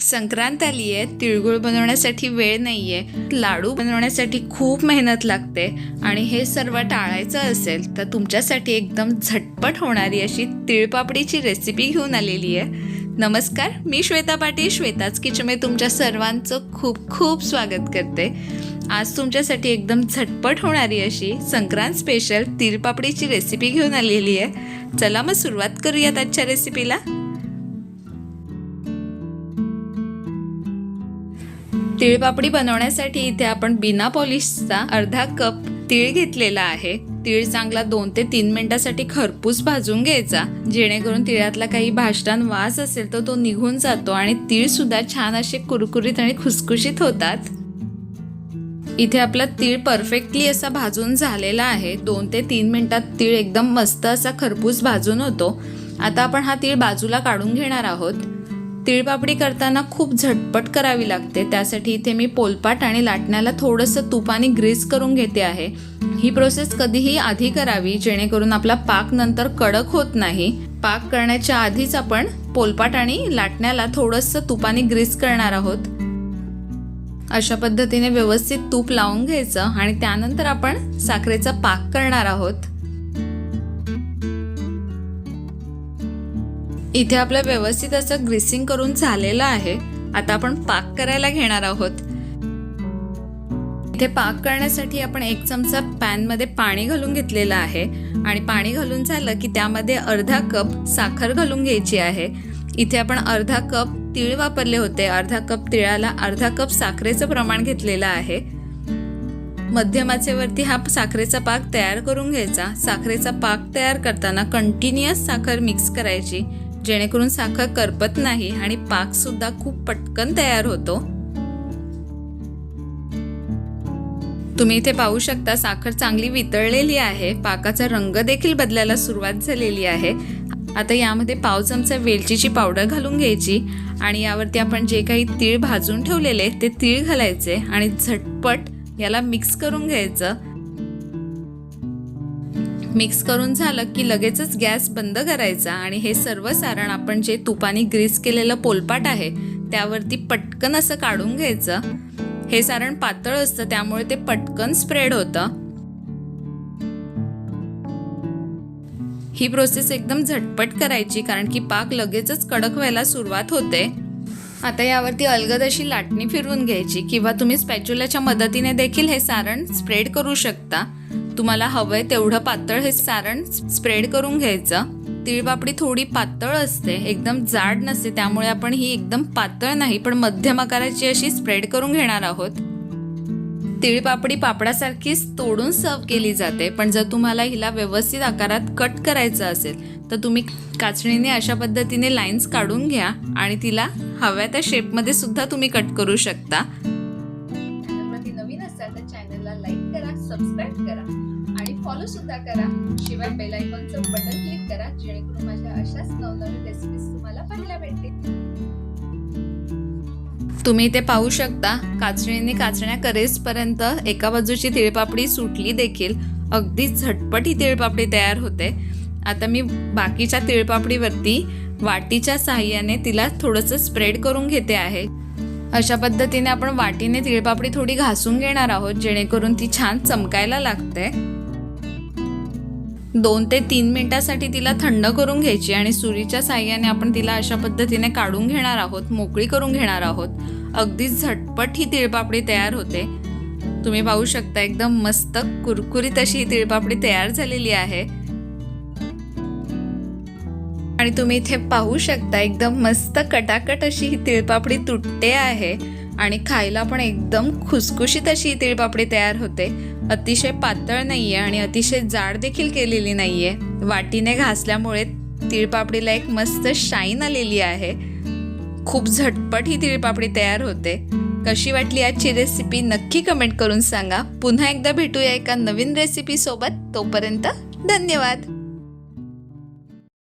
संक्रांत आली आहे तिळगुळ बनवण्यासाठी वेळ नाही आहे लाडू बनवण्यासाठी खूप मेहनत लागते आणि हे सर्व टाळायचं असेल तर तुमच्यासाठी एकदम झटपट होणारी अशी तिळपापडीची रेसिपी घेऊन आलेली आहे. नमस्कार मी श्वेता पाटील श्वेताच किचनमध्ये तुमच्या सर्वांचं खूप खूप स्वागत करते. आज तुमच्यासाठी एकदम झटपट होणारी अशी संक्रांत स्पेशल तिळपापडीची रेसिपी घेऊन आलेली आहे. चला मग सुरुवात करूयात आजच्या रेसिपीला तिळपापडी बनवण्यासाठी इथे आपण बिना पॉलिशचा अर्धा कप तीळ घेतलेला आहे. तीळ चांगला दोन ते तीन मिनिटासाठी खरपूस भाजून घ्यायचा. जेणेकरून तिळातला काही भाष्टान वास असेल तर तो निघून जातो आणि तीळ सुद्धा छान असे कुरकुरीत आणि खुसखुशीत होतात. इथे आपला तीळ परफेक्टली असा भाजून झालेला आहे. दोन ते तीन मिनिटात तीळ एकदम मस्त असा खरपूस भाजून होतो. आता आपण हा तीळ बाजूला काढून घेणार आहोत. तिळपापडी करताना खूप झटपट करावी लागते. त्यासाठी इथे मी पोलपाट आणि लाटण्याला थोडंसं तुपाने ग्रीस करून घेते आहे. ही प्रोसेस कधीही आधी करावी जेणेकरून आपला पाक नंतर कडक होत नाही. पाक करण्याच्या आधीच आपण पोलपाट आणि लाटण्याला थोडंसं तुपाने ग्रीस करणार आहोत. अशा पद्धतीने व्यवस्थित तूप लावून घ्यायचं आणि त्यानंतर आपण साखरेचा पाक करणार आहोत. इथे आपलं व्यवस्थित असं ग्रीसिंग करून झालेलं आहे. आता आपण पाक करायला घेणार आहोत. इथे पाक करण्यासाठी आपण एक चमचा पॅनमध्ये पाणी घालून घेतलेलं आहे. आणि पाणी घालून झालं की त्यामध्ये अर्धा कप साखर घालून घ्यायची आहे. इथे आपण अर्धा कप तीळ वापरले होते. अर्धा कप तिळाला अर्धा कप साखरेचं प्रमाण घेतलेलं आहे. मध्यमाचेवरती हा साखरेचा पाक तयार करून घ्यायचा. साखरेचा पाक तयार करताना कंटिन्युअस साखर मिक्स करायची. जेणेकरून साखर करपत नाही आणि पाक सुद्धा खूप पटकन तयार होतो. तुम्ही इथे पाहू शकता साखर चांगली वितळलेली आहे. पाकाचा रंग देखील बदलायला सुरुवात झालेली आहे. आता यामध्ये पाव चमचा वेलचीची पावडर घालून घ्यायची आणि यावरती आपण जे काही तीळ भाजून ठेवलेले ते तीळ घालायचे आणि झटपट याला मिक्स करून घ्यायचं. मिक्स करून झालं की लगेचच गॅस बंद करायचा आणि हे सर्व सारण आपण जे तुपाने ग्रीस केलेलं पोलपाट आहे त्यावरती पटकन असं काढून घ्यायचं. हे सारण पातळ असतं त्यामुळे ते पटकन स्प्रेड होतं. ही प्रोसेस एकदम झटपट करायची कारण की पाक लगेचच कडक व्हायला सुरुवात होते. आता यावरती अलगद अशी लाटणी फिरवून घ्यायची किंवा तुम्ही स्पॅच्युलाच्या मदतीने देखील हे सारण स्प्रेड करू शकता. तुम्हाला हवंय तेवढं पातळ हे सारण स्प्रेड करून घ्यायचं. तिळपापडी थोडी पातळ असते एकदम जाड नसते त्यामुळे आपण ही एकदम पातळ नाही पण मध्यम आकाराची अशी स्प्रेड करून घेणार आहोत. तिळपापडी पापडासारखीच तोडून सर्व केली जाते पण जर तुम्हाला हिला व्यवस्थित आकारात कट करायचं असेल तर तुम्ही काचणीने अशा पद्धतीने लाईन्स काढून घ्या आणि तिला हव्या त्या शेपमध्ये सुद्धा तुम्ही कट करू शकता. नवीन असाल तर चॅनलला लाईक करा सबस्क्राईब करा. फॉलो सुद्धा करा. शिवाय बेल आयकॉनचं बटन क्लिक करा जेणेकरून माझ्या अशाच नवनवीन रेसिपीज तुम्हाला पाहायला भेटतील. तुम्ही ते पाहू शकता काचणीने काचण्या करेसपर्यंत एका बाजूची तिळपापडी सुटली देखील. अगदी झटपट ही तिळपापडी तयार होते. आता मी बाकीच्या तिळपापडीवरती वाटीच्या साहाय्याने तिला थोडंसं स्प्रेड करून घेते आहे. अशा पद्धतीने आपण वाटीने तिळपापडी थोडी घासून घेणार आहोत जेणेकरून ती छान चमकायला लागते. दोन ते तीन मिनटासाठी तिला थंड करून घ्यायची आणि सुरीच्या साह्याने आपण तिला अशा पद्धतीने काढून घेणार आहोत मोकळी करून घेणार आहोत. अगदी झटपट ही तिळपापडी तयार होते. तुम्ही पाहू शकता एकदम मस्त कुरकुरीत अशी ही तिळपापडी तयार झालेली आहे. आणि तुम्ही इथे पाहू शकता एकदम मस्त कटाकट अशी ही तिळपापडी तुटते आहे. आणि खायला पण एकदम खुसखुशीत अशी ही तिळपापडी तयार होते. अतिशय पातळ नाहीये आणि अतिशय जाड देखील केलेली नाहीये. वाटीने घासल्यामुळे तिळपापडीला एक मस्त शाईन आलेली आहे. खूप झटपट ही तिळपापडी तयार होते. कशी वाटली आजची रेसिपी नक्की कमेंट करून सांगा. पुन्हा एकदा भेटूया एका नवीन रेसिपी सोबत. तोपर्यंत धन्यवाद.